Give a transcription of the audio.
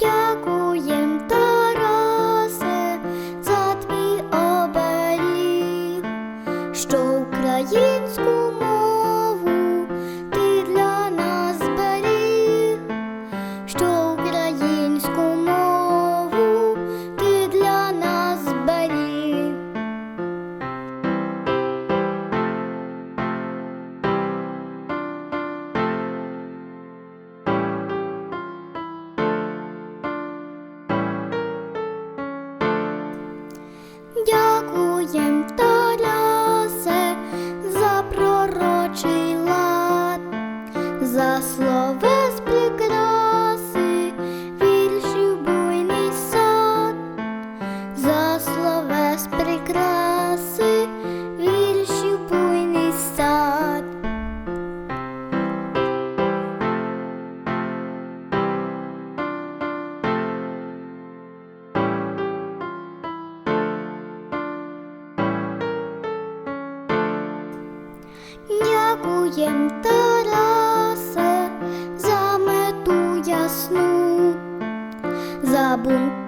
Дякуєм, Тарасе, за твій оберіг, що українську мову краси, віршів буйний сад. Дякуєм Тарасе за мету ясну. За бунт